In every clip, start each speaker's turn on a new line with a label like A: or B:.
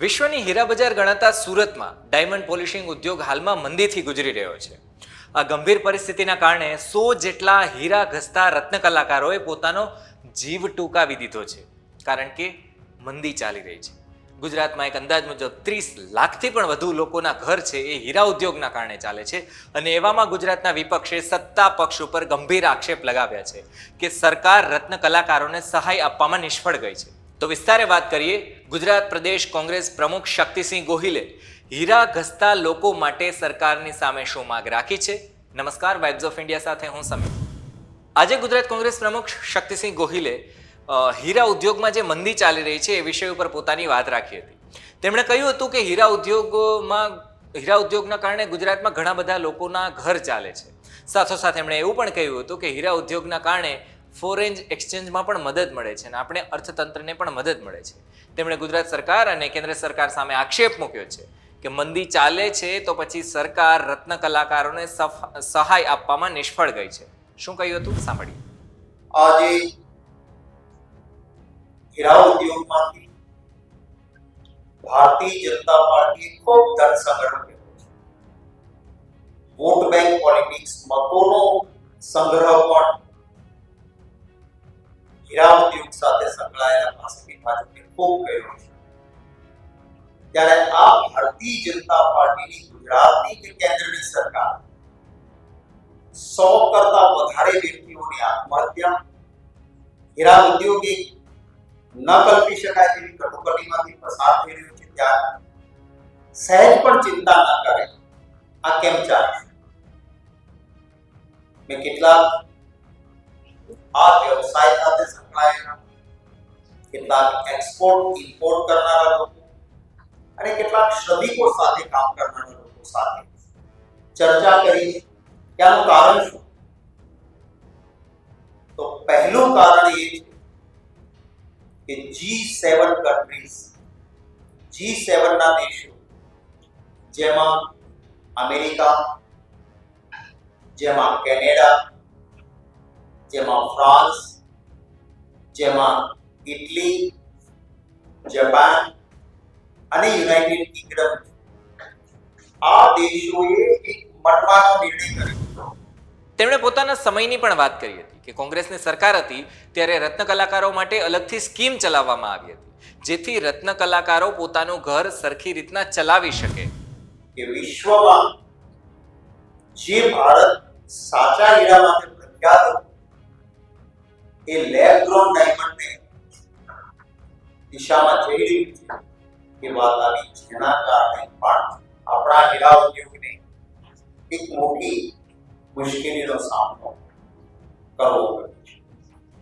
A: વિશ્વની હીરા બજાર ગણાતા સુરતમાં ડાયમંડ પોલિશિંગ ઉદ્યોગ હાલમાં મંદીથી ગુજરી રહ્યો છે. આ ગંભીર પરિસ્થિતિના કારણે સો જેટલા હીરા ઘસતા રત્ન કલાકારોએ પોતાનો જીવ ટૂંકાવી દીધો છે. કારણ કે મંદી ચાલી રહી છે. ગુજરાતમાં એક અંદાજ મુજબ ત્રીસ લાખથી પણ વધુ લોકોના ઘર છે એ હીરા ઉદ્યોગના કારણે ચાલે છે અને એવામાં ગુજરાતના વિપક્ષે સત્તા પક્ષ ઉપર ગંભીર આક્ષેપ લગાવ્યા છે કે સરકાર રત્ન કલાકારોને સહાય આપવામાં નિષ્ફળ ગઈ છે. તો વિસ્તારે વાત કરીએ ગુજરાત પ્રદેશ કોંગ્રેસ પ્રમુખ શક્તિસિંહ ગોહિલે. હીરા ઘસતા લોકો માટે સરકારની સામે શું માગ રાખી છે? નમસ્કાર વાઇબ્સ ઓફ ઇન્ડિયા સાથે હું સમીર. આજે ગુજરાત કોંગ્રેસ પ્રમુખ શક્તિસિંહ ગોહિલે હીરા ઉદ્યોગમાં જે મંદી ચાલી રહી છે એ વિષય ઉપર પોતાની વાત રાખી હતી. તેમણે કહ્યું હતું કે હીરા ઉદ્યોગમાં, હીરા ઉદ્યોગના કારણે ગુજરાતમાં ઘણા બધા લોકોના ઘર ચાલે છે. સાથોસાથ એમણે એવું પણ કહ્યું હતું કે હીરા ઉદ્યોગના કારણે ફોરેન એક્સચેન્જમાં પણ મદદ મળે છે અને આપણે અર્થતંત્રને પણ મદદ મળે છે. તેમણે ગુજરાત સરકાર અને કેન્દ્ર સરકાર સામે આક્ષેપ મૂક્યો છે કે મંદી ચાલે છે તો પછી સરકાર રત્ન કલાકારોને સહાય આપવામાં નિષ્ફળ ગઈ છે. શું કહ્યું હતું? સાંભળીએ.
B: આજે હીરા ઉદ્યોગમાંથી ભારતીય જનતા પાર્ટી ખૂબ ધન વોટ બેંક પોલિટિક્સ મતોનો સંગ્રહ પણ હીરા ઉદ્યોગ સાથે સંકળાયેલા પાસેથી ભાજપને ખૂબ કર્યો છે. ત્યારે આ ભારતીય જનતા પાર્ટીની ગુજરાતની કે કેન્દ્રની સરકાર સો કરતા વધારે વ્યક્તિઓની આત્મહત્યા હીરા ઉદ્યોગ ન કલ્પી શકાય તેવી કટોકટીમાંથી પસાર થઈ રહ્યું છે ત્યારે સહેજ પણ ચિંતા ન કરે આ કેમ ચાલે છે? મેં કેટલાક આ વ્યવસાય સાથે સંકળાયેલા કેટલાક એક્સપોર્ટ ઇમ્પોર્ટ કરનારા લોકો અને કેટલાક શ્રમિકો સાથે કામ કરનારા લોકો સાથે ચર્ચા કરી છે કે આનું કારણ શું તો પહેલું કારણ એ છે કે જી સેવન કન્ટ્રીઝ જી સેવન ના દેશો જેમાં અમેરિકા જેમાં કેનેડા જેમાં ફ્રાન્સ જેમાં ઇટલી જાપાન અને યુનાઇટેડ કિંગડમ. આ દેશોએ એક મટવાનો નિર્ણય કર્યો.
A: તેમણે પોતાના સમયની પણ વાત કરી હતી કે કોંગ્રેસની સરકાર હતી ત્યારે રત્ન કલાકારો માટે અલગથી સ્કીમ ચલાવવામાં આવી હતી જેથી રત્ન કલાકારો પોતાનું ઘર સરખી રીતના ચલાવી શકે.
B: કે વિશ્વમાં જે ભારત સાચા હીરા માટે પ્રખ્યાત હતું એ લેબ ગ્રોન ડાયમંડને દિશામાં જઈ રહ્યું છે. એ વાત આવી જેના કારણે પણ આપણા હીરા ઉદ્યોગને એક મોટી મુશ્કેલીનો સામનો કરવો પડ્યો છે.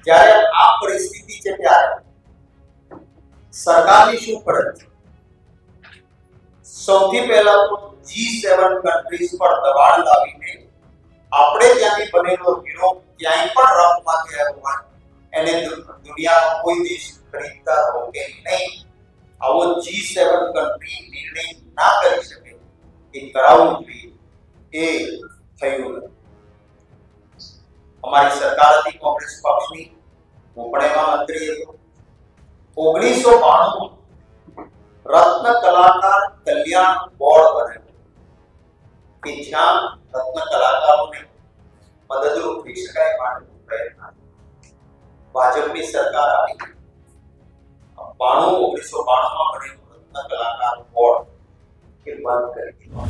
B: જ્યારે આ પરિસ્થિતિ છે ત્યારે સરકારની શું ફરજ છે? સૌથી પહેલા તો જી સેવન કન્ટ્રીઝ પર દબાણ લાવીને આપણે ત્યાંથી બનેલો હીરો ક્યાંય એને દુ- દુનિયાનો કોઈ દેશ ખરીદતા રોકે નહીં આવો જી સેવન કન્ટ્રી નિર્ણય ના કરી શકે એ કરાવવું જોઈએ એ થયું નથી અમારી સરકાર હતી કોંગ્રેસ પક્ષની હું પણ એમાં મંત્રી હતો ઓગણીસો બાણું રત્ન કલાકાર કલ્યાણ બોર્ડ બન્યું કે જ્યાં રત્ન કલાકારોને મદદરૂપ થઈ શકાય માટેનો પ્રયત્ન ભાજપની સરકાર આવી. બાણું, ઓગણીસો બાણુંમાં બનેલું કલાકાર બોર્ડ એ બંધ કરી દીધો.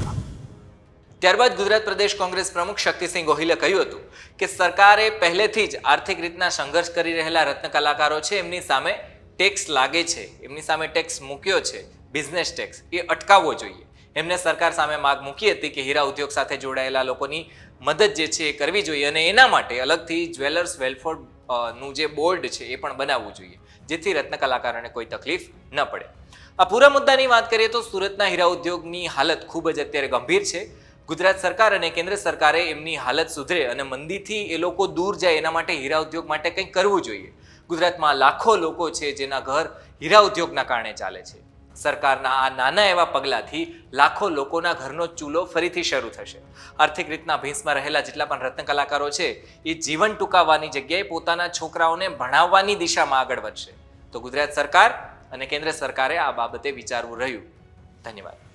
A: ત્યારબાદ ગુજરાત પ્રદેશ કોંગ્રેસ પ્રમુખ શક્તિસિંહ ગોહિલે કહ્યું હતું કે સરકારે પહેલેથી જ આર્થિક રીતના સંઘર્ષ કરી રહેલા રત્ન કલાકારો છે, એમની સામે ટેક્સ લાગે છે, એમની સામે ટેક્સ મૂક્યો છે, બિઝનેસ ટેક્સ એ અટકાવવો જોઈએ. એમને સરકાર સામે માગ મૂકી હતી કે હીરા ઉદ્યોગ સાથે જોડાયેલા લોકોની મદદ જે છે એ કરવી જોઈએ અને એના માટે અલગથી જ્વેલર્સ વેલફેર નું જે બોર્ડ છે એ પણ બનાવવું જોઈએ, જેથી રત્ન કલાકારોને કોઈ તકલીફ ન પડે. આ પૂરા મુદ્દાની વાત કરીએ તો સુરતના હીરા ઉદ્યોગની હાલત ખૂબ જ અત્યારે ગંભીર છે. ગુજરાત સરકાર અને કેન્દ્ર સરકારે એમની હાલત સુધરે અને મંદીથી એ લોકો દૂર જાય એના માટે હીરા ઉદ્યોગ માટે કંઈક કરવું જોઈએ. ગુજરાતમાં લાખો લોકો છે જેના ઘર હીરા ઉદ્યોગના કારણે ચાલે છે. સરકારના આ નાના એવા પગલાંથી લાખો લોકોના ઘરનો ચૂલો ફરીથી શરૂ થશે. આર્થિક રીતના ભીંસમાં રહેલા જેટલા પણ રત્ન કલાકારો છે, એ જીવન ટૂંકાવવાની જગ્યાએ પોતાના છોકરાઓને ભણાવવાની દિશામાં આગળ વધશે. તો ગુજરાત સરકાર અને કેન્દ્ર સરકારે આ બાબતે વિચારવું રહ્યું. ધન્યવાદ.